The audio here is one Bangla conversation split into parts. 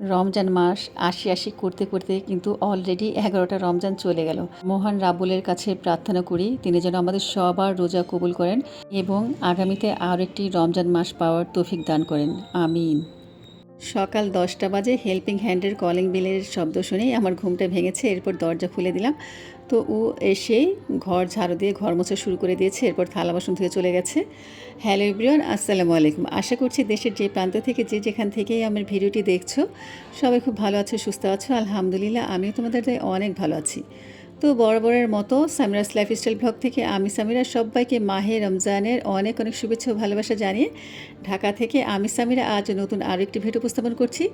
রমজান মাস আশি আশি করতে করতে কিন্তু অলরেডি এগারোটা রমজান চলে গেল। মহান রাবুলের কাছে প্রার্থনা করি, তিনি যেন আমাদের সবার রোজা কবুল করেন এবং আগামীতে আর একটি রমজান মাস পাওয়ার তৌফিক দান করেন। আমিন। সকাল দশটা বাজে হেল্পিং হ্যান্ডের কলিং বিলের শব্দ শুনেই আমার ঘুমটা ভেঙেছে, এরপর দরজা খুলে দিলাম। তো ও এসে ঘর ঝাড়ু দিয়ে ঘর মোছা শুরু করে দিয়েছে, এরপর থালা বাসন ধুয়ে চলে গেছে। হ্যালো এভরিওয়ান, আসসালামু আলাইকুম। আশা করছি দেশের যে প্রান্ত থেকে যে যেখান থেকেই আমার ভিডিওটি দেখছ, সবাই খুব ভালো আছো, সুস্থ আছো। আলহামদুলিল্লাহ, আমিও তোমাদের অনেক ভালো আছি। তো বরাবরের মতো সামিরাস লাইফস্টাইল ব্লগ থেকে আমি সামিরা সবাইকে মাহে রমজানের অনেক অনেক শুভেচ্ছা ভালোবাসা জানিয়ে ঢাকা থেকে আমি সামিরা আজ নতুন আরও একটি ভিডিও উপস্থাপন করছি।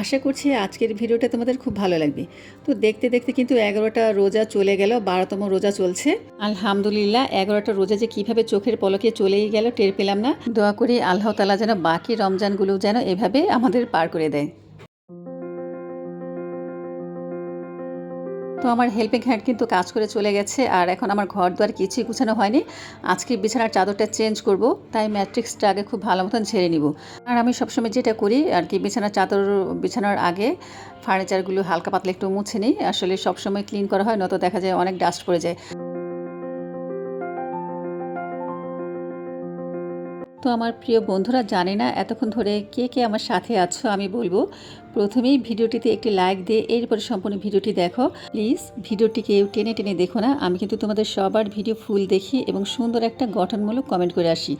আশা করছি আজকের ভিডিওটা তোমাদের খুব ভালো লাগবে। তো দেখতে দেখতে কিন্তু এগারোটা রোজা চলে গেল, বারোতম রোজা চলছে। আলহামদুলিল্লাহ, এগারোটা রোজা যে কীভাবে চোখের পলকে চলেই গেল টের পেলাম না। দোয়া করি আল্লাহ তালা যেন বাকি রমজানগুলো যেন এভাবে আমাদের পার করে দেয়। তো আমার হেল্পিং হ্যান্ড কিন্তু কাজ করে চলে গেছে আর এখন আমার ঘর দুয়ার কিছুই গুছানো হয়নি। আজকে বিছানার চাদরটা চেঞ্জ করব, তাই ম্যাট্রিক্সটা আগে খুব ভালো মতন ঝেড়ে নিব। আর আমি সবসময় যেটা করি আর কি, বিছানার চাদর, বিছানোর আগে ফার্নিচারগুলো হালকা পাতলা একটু মুছে নিই। আসলে সবসময় ক্লিন করা হয়, নয়তো দেখা যায় অনেক ডাস্ট পড়ে যায়। তো আমার প্রিয় বন্ধুরা জানে না এতক্ষণ ধরে কে কে আমার সাথে আছো আমি বলব। প্রথমেই ভিডিওটিতে একটি লাইক দিয়ে এরপরে সম্পূর্ণ ভিডিওটি দেখো। প্লিজ ভিডিওটি কেউ টেনে টেনে দেখো না। আমি কিন্তু তোমাদের সবার ভিডিও ফুল দেখি এবং সুন্দর একটা গঠনমূলক কমেন্ট করে আসি।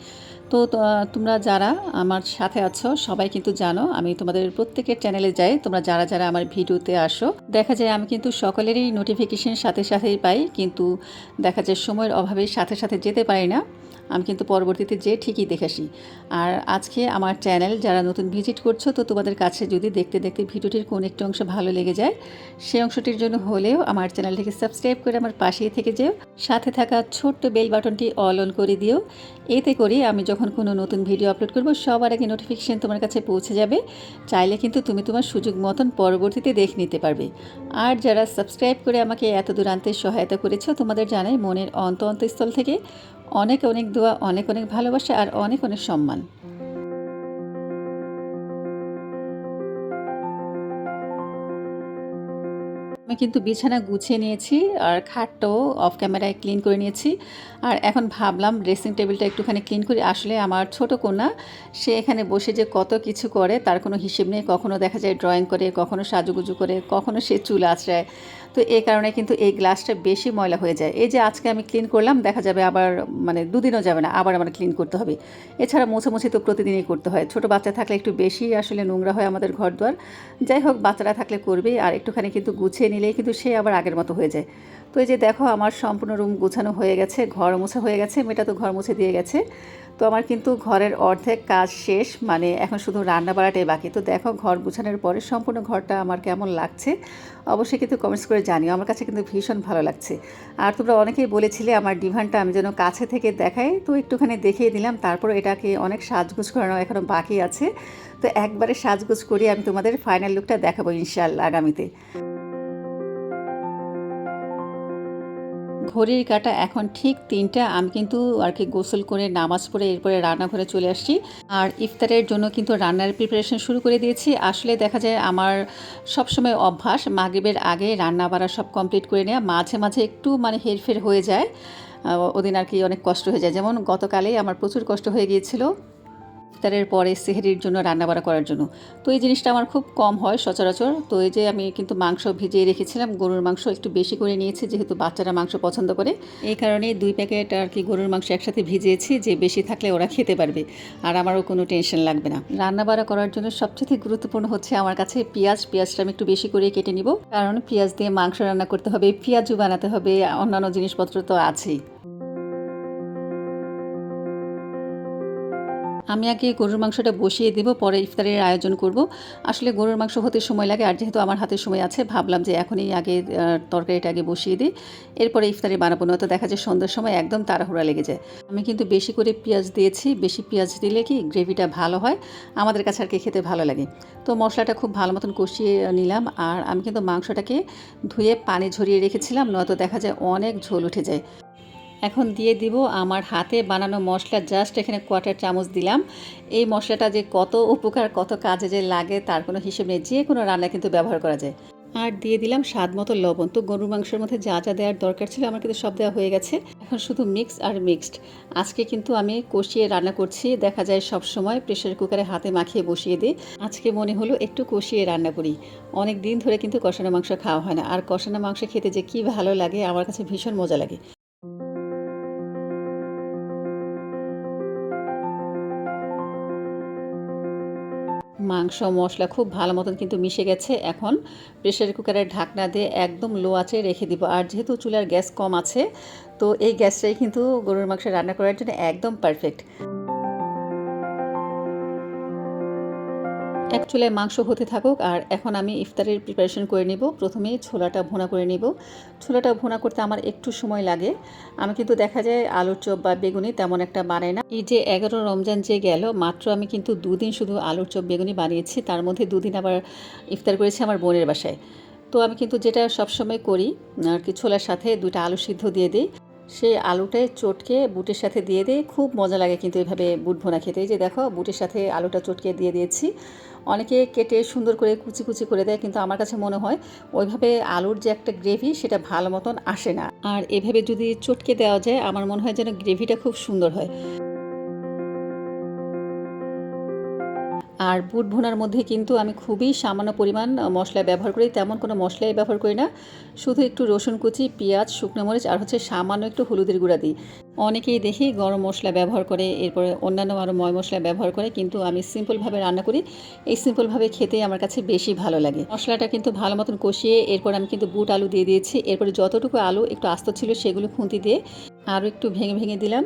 তো তোমরা যারা আমার সাথে আছো, সবাই কিন্তু জানো, আমি তোমাদের প্রত্যেকের চ্যানেলে যাই। তোমরা যারা যারা আমার ভিডিওতে আসো, দেখা যায় আমি কিন্তু সকলেরই নোটিফিকেশন সাথে সাথেই পাই, কিন্তু দেখা যায় সময়ের অভাবে সাথে সাথে যেতে পারি না। আমি কিন্তু পরবর্তীতে যে ঠিকই দেখে আসি। আর আজকে আমার চ্যানেল যারা নতুন ভিজিট করছ, তো তোমাদের কাছে যদি দেখতে দেখতে ভিডিওটির কোন একটি অংশ ভালো লেগে যায় সেই অংশটির জন্য হলেও আমার চ্যানেলটিকে সাবস্ক্রাইব করে আমার পাশেই থেকে যেও। সাথে থাকা ছোট্ট বেল বাটনটি অল অন করে দিও। এতে করে আমি যখন কোনো নতুন ভিডিও আপলোড করব, সবার আগে নোটিফিকেশান তোমার কাছে পৌঁছে যাবে। চাইলে কিন্তু তুমি তোমার সুযোগ মতন পরবর্তীতে দেখে নিতে পারবে। আর যারা সাবস্ক্রাইব করে আমাকে এত দূর আনতে সহায়তা করেছ, তোমাদের জানাই মনের অন্ত অন্তঃস্থল থেকে। অনেক অনেক দোয়া অনেক অনেক ভালোবাসা আর অনেক অনেক সম্মান। আমি কিন্তু বিছানা গুছিয়ে নিয়েছি আর খাটটাও অফ ক্যামেরায় ক্লিন করে নিয়েছি। আর এখন ভাবলাম ড্রেসিং টেবিলটা একটুখানি ক্লিন করি। আসলে আমার ছোট কন্যা, সে এখানে বসে যে কত কিছু করে তার কোনো হিসেব নেই। কখনো দেখা যায় ড্রয়িং করে, কখনো সাজুগুজু করে, কখনো সে চুল আঁচড়ায়। তো এই কারণে কিন্তু এই গ্লাসটা বেশি ময়লা হয়ে যায়। এই যে আজকে আমি ক্লিন করলাম, দেখা যাবে আবার মানে দুদিনও যাবে না, আবার আমার ক্লিন করতে হবে। এছাড়া মোছামুছি তো প্রতিদিনই করতে হয়। ছোট বাচ্চা থাকলে একটু বেশি আসলে নোংরা হয় আমাদের ঘর দুয়ার যাই হোক, বাচ্চারা থাকলে করবে আর একটুখানি কিন্তু গুছিয়ে নিলেই কিন্তু সে আবার আগের মতো হয়ে যায়। তো এই যে দেখো আমার সম্পূর্ণ রুম গোছানো হয়ে গেছে, ঘর মোছা হয়ে গেছে, মেয়েটা তো ঘর মুছে দিয়ে গেছে। তো আমার কিন্তু ঘরের অর্ধেক কাজ শেষ মানে এখন শুধু রান্না বাড়াটাই বাকি। তো দেখো ঘর গুছানোর পরে সম্পূর্ণ ঘরটা আমার কেমন লাগছে, অবশ্যই কিন্তু কমেন্টস করে জানিও। আমার কাছে কিন্তু ভীষণ ভালো লাগছে। আর তোমরা অনেকেই বলেছিলে আমার ডিভানটা আমি যেন কাছে থেকে দেখাই। তো একটুখানি দেখিয়ে দিলাম, তারপর এটাকে অনেক সাজগুজ করানো এখনও বাকি আছে। তো একবারে সাজগুজ করি আমি তোমাদের ফাইনাল লুকটা দেখাবো ইনশাল্লাহ আগামীতে। ঘড়ির কাটা এখন ঠিক তিনটা। আমি কিন্তু আর কি গোসল করে নামাজ পড়ে এরপরে রান্নাঘরে চলে আসছি। আর ইফতারের জন্য কিন্তু রান্নার প্রিপারেশন শুরু করে দিয়েছি। আসলে দেখা যায় আমার সবসময় অভ্যাস মাগরীবের আগে রান্না বাড়া সব কমপ্লিট করে নেওয়া মাঝে মাঝে একটু মানে হেরফের হয়ে যায়। ওদিন আর কি অনেক কষ্ট হয়ে যায়। যেমন গতকালেই আমার প্রচুর কষ্ট হয়ে গিয়েছিল। ইফতারের পরে সেহেরির জন্য রান্না রান্নাবাড়া করার জন্য। তো এই জিনিসটা আমার খুব কম হয় সচরাচর। তো এই যে আমি কিন্তু মাংস ভিজিয়ে রেখেছিলাম, গরুর মাংস একটু বেশি করে নিয়েছি যেহেতু বাচ্চারা মাংস পছন্দ করে। এই কারণে দুই প্যাকেট আর কি গরুর মাংস একসাথে ভিজিয়েছি যে বেশি থাকলে ওরা খেতে পারবে। আর আমারও কোনো টেনশন লাগবে না। রান্না রান্নাবাড়া করার জন্য সবচেয়ে গুরুত্বপূর্ণ হচ্ছে আমার কাছে পেঁয়াজ। পেঁয়াজটা আমি একটু বেশি করে কেটে নিব। কারণ পেঁয়াজ দিয়ে মাংস রান্না করতে হবে, পেঁয়াজও বানাতে হবে, অন্যান্য জিনিসপত্র তো আছেই। আমি আগে গরুর মাংসটা বসিয়ে দেবো, পরে ইফতারের আয়োজন করব। আসলে গরুর মাংস হতে সময় লাগে, আর যেহেতু আমার হাতে সময় আছে, ভাবলাম যে এখনই আগে তরকারিটা আগে বসিয়ে দিই। এরপরে ইফতারে বানাবো না তো দেখা যায় সন্ধ্যার সময় একদম তাড়াহুড়া লেগে যায়। আমি কিন্তু বেশি করে পেঁয়াজ দিয়েছি, বেশি পেঁয়াজ দিলে কি গ্রেভিটা ভালো হয়, আমাদের কাছে আর কি খেতে ভালো লাগে। তো মশলাটা খুব ভালো মতন কষিয়ে নিলাম, আর আমি কিন্তু মাংসটাকে ধুয়ে পানি ঝরিয়ে রেখেছিলাম, নয়তো দেখা যায় অনেক ঝোল উঠে যায়। এখন দিয়ে দিব আমার হাতে বানানো মশলা। জাস্ট এখানে কোয়াটার চামচ দিলাম। এই মশলাটা যে কত উপকার, কত কাজে যে লাগে, তার কোনো হিসেব নেই। যে কোনো রান্না কিন্তু ব্যবহার করা যায়। আর দিয়ে দিলাম স্বাদ মতো লবণ। তো গরুর মাংসের মধ্যে যা যা দেওয়ার দরকার ছিল আমার কিন্তু সব দেওয়া হয়ে গেছে। এখন শুধু মিক্স আর মিক্সড আজকে কিন্তু আমি কষিয়ে রান্না করছি। দেখা যায় সব সময় প্রেশার কুকারে হাতে মাখিয়ে বসিয়ে দিই। আজকে মনে হলো একটু কষিয়ে রান্না করি। অনেক দিন ধরে কিন্তু কষানো মাংস খাওয়া হয় না। আর কষানো মাংস খেতে যে কি ভালো লাগে, আমার কাছে ভীষণ মজা লাগে। মাংস, মশলা খুব ভালো মতন কিন্তু মিশে গেছে। এখন প্রেশার কুকারের ঢাকনা দিয়ে একদম লো আছে রেখে দিব। আর যেহেতু চুলার গ্যাস কম আছে, তো এই গ্যাসটাই কিন্তু গরুর মাংস রান্না করার জন্য একদম পারফেক্ট এক চুলায় মাংস হতে থাকুক, আর এখন আমি ইফতারের প্রিপারেশন করে নিব। প্রথমে ছোলাটা ভুনা করে নিব। ছোলাটা ভোনা করতে আমার একটু সময় লাগে। আমি কিন্তু দেখা যায় আলুর চপ বা বেগুনি তেমন একটা বানাই না। এই যে এগারো রমজান যে গেল, মাত্র আমি কিন্তু দুদিন শুধু আলুর চপ, বেগুনি বানিয়েছি। তার মধ্যে দুদিন আবার ইফতার করেছি আমার বোনের বাসায়। তো আমি কিন্তু যেটা সবসময় করি আর কি ছোলার সাথে দুইটা আলু সিদ্ধ দিয়ে দিই। সেই আলুটায় চটকে বুটের সাথে দিয়ে দিয়ে খুব মজা লাগে কিন্তু এভাবে বুট ভোনা খেতে। যে দেখো, বুটের সাথে আলুটা চটকে দিয়ে দিয়েছি। অনেকে কেটে সুন্দর করে কুচি কুচি করে দেয় কিন্তু আমার কাছে মনে হয় ওইভাবে আলুর যে একটা গ্রেভি সেটা ভালো মতন আসে না। আর এভাবে যদি চটকে দেওয়া যায়, আমার মনে হয় যেন গ্রেভিটা খুব সুন্দর হয়। আর বুট ভুনার মধ্যে কিন্তু আমি খুবই সামান্য পরিমাণ মশলা ব্যবহার করি। তেমন কোনো মশলাই ব্যবহার করি না। শুধু একটু রসুন কুচি, পেঁয়াজ, শুকনো মরিচ আর হচ্ছে সামান্য একটু হলুদের গুঁড়া দিই। অনেকেই দেখি গরম মশলা ব্যবহার করে, এরপরে অন্যান্য আরও ময় মশলা ব্যবহার করে, কিন্তু আমি সিম্পলভাবে রান্না করি। এই সিম্পলভাবে খেতেই আমার কাছে বেশি ভালো লাগে। মশলাটা কিন্তু ভালো মতন কষিয়ে, এরপর আমি কিন্তু বুট আলু দিয়ে দিয়েছি। এরপরে যতটুকু আলু একটু আস্ত ছিল সেগুলো খুন্তি দিয়ে আরও একটু ভেঙে ভেঙে দিলাম।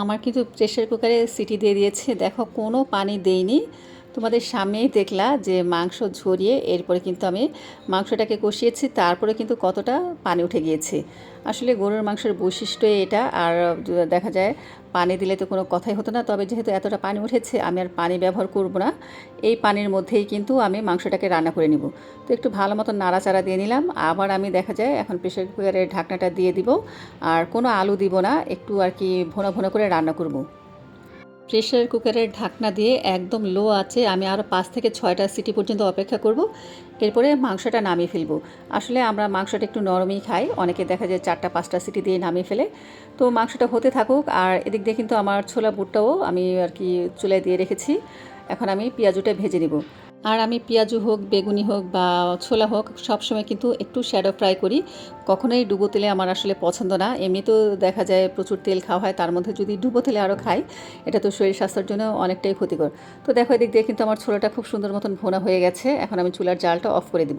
আমার কিন্তু প্রেশার কুকারে সিটি দিয়ে দিয়েছে। দেখো কোনো পানি দেইনি। তোমাদের সামনেই দেখলা যে মাংস ঝরিয়ে এরপরে কিন্তু আমি মাংসটাকে কষিয়েছি, তারপরে কিন্তু কতটা পানি উঠে গিয়েছে। আসলে গরুর মাংসের বৈশিষ্ট্য এটা, আর দেখা যায় পানি দিলে তো কোনো কথাই হতো না। তবে যেহেতু এতটা পানি উঠেছে, আমি আর পানি ব্যবহার করব না। এই পানির মধ্যেই কিন্তু আমি মাংসটাকে রান্না করে নিব। তো একটু ভালো মতো নাড়াচাড়া দিয়ে নিলাম। আবার আমি দেখা যায় এখন প্রেশার কুকারের ঢাকনাটা দিয়ে দিব, আর কোনো আলু দিব না, একটু আর কি ভোনা ভোনা করে রান্না করব। প্রেশার কুকারের ঢাকনা দিয়ে একদম লো আছে, আমি আরও পাঁচ থেকে ছয়টা সিটি পর্যন্ত অপেক্ষা করব। এরপরে মাংসটা নামিয়ে ফেলব। আসলে আমরা মাংসটা একটু নরমই খাই, অনেকে দেখা যায় চারটা, পাঁচটা সিটি দিয়ে নামিয়ে ফেলে। তো মাংসটা হতে থাকুক, আর এদিক দিয়ে কিন্তু আমার ছোলা বুটটাও আমি আর কি চুলায় দিয়ে রেখেছি। এখন আমি পেঁয়াজুটা ভেজে নিব। আর আমি পেঁয়াজু হোক, বেগুনি হোক বা ছোলা হোক, সবসময় কিন্তু একটু শ্যাডো ফ্রাই করি। কখনোই ডুবো তেলে আমার আসলে পছন্দ না। এমনিতেও দেখা যায় প্রচুর তেল খাওয়া হয়, তার মধ্যে যদি ডুবো তেলে আরও খাই, এটা তো শরীর স্বাস্থ্যের জন্য অনেকটাই ক্ষতিকর। তো দেখো এদিক দিয়ে কিন্তু আমার ছোলাটা খুব সুন্দর মতন ভোনা হয়ে গেছে। এখন আমি চুলার জালটা অফ করে দিব।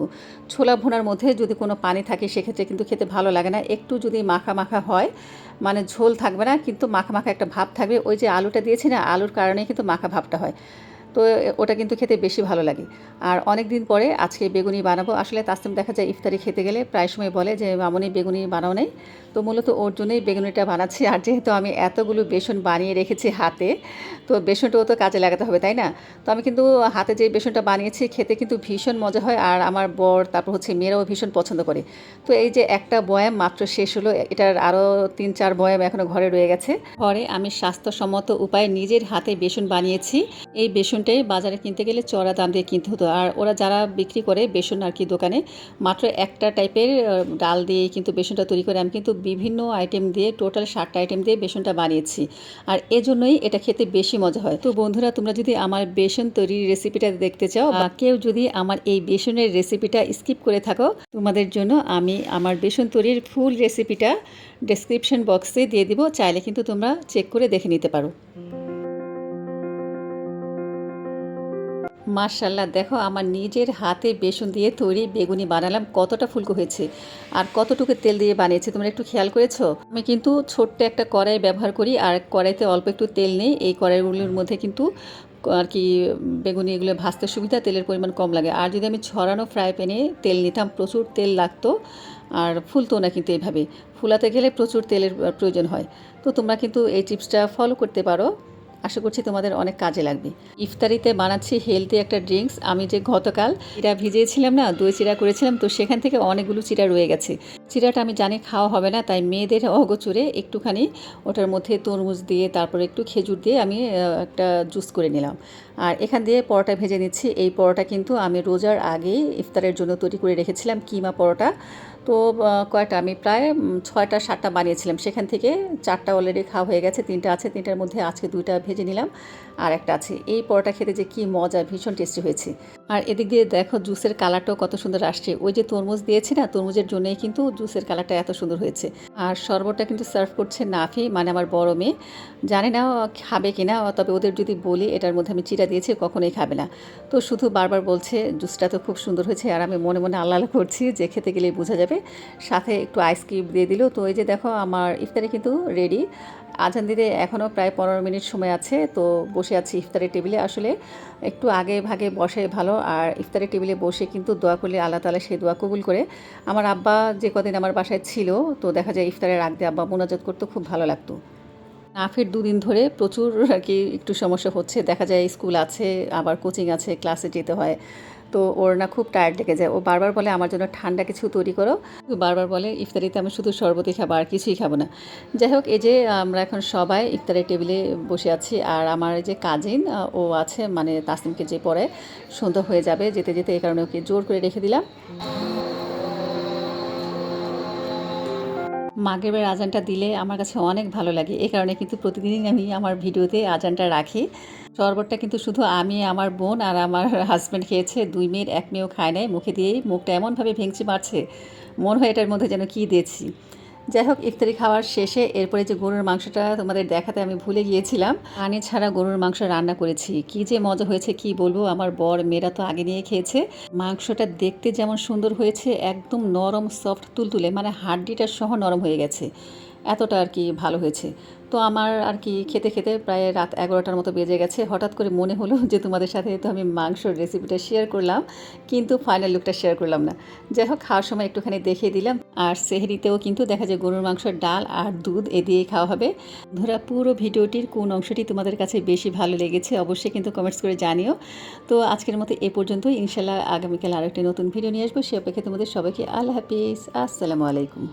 ছোলা ভোনার মধ্যে যদি কোনো পানি থাকে, সেক্ষেত্রে কিন্তু খেতে ভালো লাগে না। একটু যদি মাখা মাখা হয় মানে ঝোল থাকবে না, কিন্তু মাখা মাখা একটা ভাব থাকবে। ওই যে আলুটা দিয়েছি না, আলুর কারণে কিন্তু মাখা ভাবটা হয়। তো ওটা কিন্তু খেতে বেশি ভালো লাগে। আর অনেক দিন পরে আজকে বেগুনি বানাবো। আসলে তাসলিম দেখা যায় ইফতারি খেতে গেলে প্রায় সময় বলে যে, মামনি বেগুনি বানাও নেই। তো মূলত ওর জন্যই বেগুনিটা বানাচ্ছি। আর যেহেতু আমি এতগুলো বেসন বানিয়ে রেখেছি হাতে, তো বেসনটাও তো কাজে লাগাতে হবে, তাই না? তো আমি কিন্তু হাতে যে বেসনটা বানিয়েছি, খেতে কিন্তু ভীষণ মজা হয়। আর আমার বর, তারপর হচ্ছে মেয়েরাও ভীষণ পছন্দ করে। তো এই যে একটা বয়াম মাত্র শেষ হলো, এটার আরও তিন, চার বয়াম এখনও ঘরে রয়ে গেছে। পরে আমি স্বাস্থ্যসম্মত উপায়ে নিজের হাতে বেসন বানিয়েছি। এই বেসনটাই বাজারে কিনতে গেলে চড়া দাম দিয়ে কিনতে হতো। আর ওরা যারা বিক্রি করে বেসন আর কি দোকানে, মাত্র একটা টাইপের ডাল দিয়ে কিন্তু বেসনটা তৈরি করে আমি কিন্তু বিভিন্ন আইটেম দিয়ে টোটাল ষাটটা আইটেম দিয়ে বেসনটা বানিয়েছি। আর এজন্যই এটা খেতে বেশি মজা হয়। তো বন্ধুরা, তোমরা যদি আমার বেসন তৈরির রেসিপিটা দেখতে চাও বা কেউ যদি আমার এই বেসনের রেসিপিটা স্কিপ করে থাকো, তোমাদের জন্য আমি আমার বেসন তৈরির ফুল রেসিপিটা ডেসক্রিপশন বক্সে দিয়ে দিব। চাইলে কিন্তু তোমরা চেক করে দেখে নিতে পারো। মার্শাল্লাহ দেখো আমার নিজের হাতে বেসন দিয়ে তৈরি বেগুনি বানালাম, কতটা ফুলকো হয়েছে। আর কতটুকু তেল দিয়ে বানিয়েছি, তোমরা একটু খেয়াল করেছ? আমি কিন্তু ছোট্ট একটা কড়াই ব্যবহার করি, আর কড়াইতে অল্প একটু তেল নেই, এই কড়াইগুলোর মধ্যে কিন্তু আর কি বেগুনি এগুলো ভাজতে সুবিধা, তেলের পরিমাণ কম লাগে। আর যদি আমি ছড়ানো ফ্রাই প্যানে তেল নিতাম, প্রচুর তেল লাগতো, আর ফুলতো না কিন্তু এইভাবে। ফুলাতে গেলে প্রচুর তেলের প্রয়োজন হয়। তো তোমরা কিন্তু এই টিপসটা ফলো করতে পারো। আশা করছি তোমাদের অনেক কাজে লাগবে। ইফতারিতে বানাচ্ছি হেলদি একটা ড্রিঙ্কস আমি যে গতকাল চিরা ভিজিয়েছিলাম না, দই চিরা করেছিলাম, তো সেখান থেকে অনেকগুলো চিরা রয়ে গেছে। চিরাটা আমি জানি খাওয়া হবে না, তাই মেয়েদের অগোচরে একটুখানি ওটার মধ্যে তরমুজ দিয়ে, তারপরে একটু খেজুর দিয়ে আমি একটা জুস করে নিলাম। আর এখান দিয়ে পরোটা ভেজে নিচ্ছি। এই পরোটা কিন্তু আমি রোজার আগেই ইফতারের জন্য তৈরি করে রেখেছিলাম কিমা পরোটা। তো কয়টা আমি প্রায় ছয়টা, সাতটা বানিয়েছিলাম। সেখান থেকে চারটা অলরেডি খাওয়া হয়ে গেছে। তিনটা আছে, তিনটার মধ্যে আজকে দুইটা ভেজে নিলাম। আর একটা আছে। এই পরোটা খেতে যে কি মজা, ভীষণ টেস্টি হয়েছে। আর এদিক দিয়ে দেখো জুসের কালারটাও কত সুন্দর আসছে। ওই যে তরমুজ দিয়েছি না, তরমুজের জন্যই কিন্তু জুসের কালারটা এত সুন্দর হয়েছে। আর শরবতটা কিন্তু সার্ভ করছে নাফি মানে আমার বড় মেয়ে। জানি না খাবে কি না তবে ওদের যদি বলি, এটার মধ্যে আমি চিরা দিয়েছি, কখনোই খাবে না। তো শুধু বারবার বলছে, জুসটা তো খুব সুন্দর হয়েছে। আর আমি মনে মনে আল্লাহ করছি যে খেতে গেলেই বোঝা যাবে। সাথে একটু আইসক্রিম দিয়ে দিল। তো এই যে দেখো, আমার ইফতারে কিন্তু রেডি আজান দিতে এখনও প্রায় পনেরো মিনিট সময় আছে, তো বসে আছি ইফতারের টেবিলে। আসলে একটু আগে ভাগে বসে ভালো, আর ইফতারের টেবিলে বসে কিন্তু দোয়া করলে আল্লাহ তালা সেই দোয়া কবুল করে। আমার আব্বা যে কদিন আমার বাসায় ছিল, তো দেখা যায় ইফতারের আগ দিয়ে আব্বা মোনাজাত করতে খুব ভালো লাগতো। নাফের দুদিন ধরে প্রচুর আর কি একটু সমস্যা হচ্ছে। দেখা যায় স্কুল আছে, আবার কোচিং আছে, ক্লাসে যেতে হয়। তো ওর না খুব টায়ার্ড লেগে যায়। ও বারবার বলে, আমার জন্য ঠান্ডা কিছু তৈরি করো। বারবার বলে, ইফতারিতে আমি শুধু শরবতই খাব, আর কিছুই খাব না। যাই হোক, এই যে, আমরা এখন সবাই ইফতারের টেবিলে বসে আছি, আর আমার যে কাজিন ও আছে মানে তাসিমকে যে পরে সন্ধ্যা হয়ে যাবে, যেতে যেতে এই কারণে ওকে জোর করে রেখে দিলাম। মাগরিবের আজানটা দিলে আমার কাছে অনেক ভালো লাগে। এ কারণে কিন্তু প্রতিদিনই আমি আমার ভিডিওতে আজানটা রাখি। শরবতটা কিন্তু শুধু আমি, আমার বোন আর আমার হাজব্যান্ড খেয়েছে। দুই মেয়ের, এক মেয়েও খায় নাই। মুখে দিয়েই মুখটা এমনভাবে ভেঙচি মারছে, মন হয় এটার মধ্যে যেন কী দিয়েছি। যাই হোক, ইফতারি খাওয়ার শেষে এরপরে যে গরুর মাংসটা তোমাদের দেখাতে আমি ভুলে গিয়েছিলাম পানি ছাড়া গরুর মাংস রান্না করেছি। কি যে মজা হয়েছে, কি বলব? আমার বর, মেয়েরা তো আগে নিয়ে খেয়েছে। মাংসটা দেখতে যেমন সুন্দর হয়েছে, একদম নরম সফট তুলতুলে মানে হাড্ডিটা সহ নরম হয়ে গেছে। এতটা আর কি ভালো হয়েছে। তো আমার আর কি খেতে খেতে প্রায় রাত এগারোটার মতো বেজে গেছে। হঠাৎ করে মনে হলো যে তোমাদের সাথে তো আমি মাংসর রেসিপিটা শেয়ার করলাম, কিন্তু ফাইনাল লুকটা শেয়ার করলাম না। যাই হোক, খাওয়ার সময় একটুখানি দেখিয়ে দিলাম। আর সেহরিতেও কিন্তু দেখা যায় গরুর মাংসের ডাল আর দুধ এ দিয়েই খাওয়া হবে। ধরা, পুরো ভিডিওটির কোন অংশটি তোমাদের কাছে বেশি ভালো লেগেছে অবশ্যই কিন্তু কমেন্টস করে জানিও। তো আজকের মতো এ পর্যন্ত ইনশাল্লাহ আগামীকাল আরেকটি নতুন ভিডিও নিয়ে আসব। সে অপেক্ষা তোমাদের সবাইকে আল্লাহ হাফিজ। আসসালামু আলাইকুম।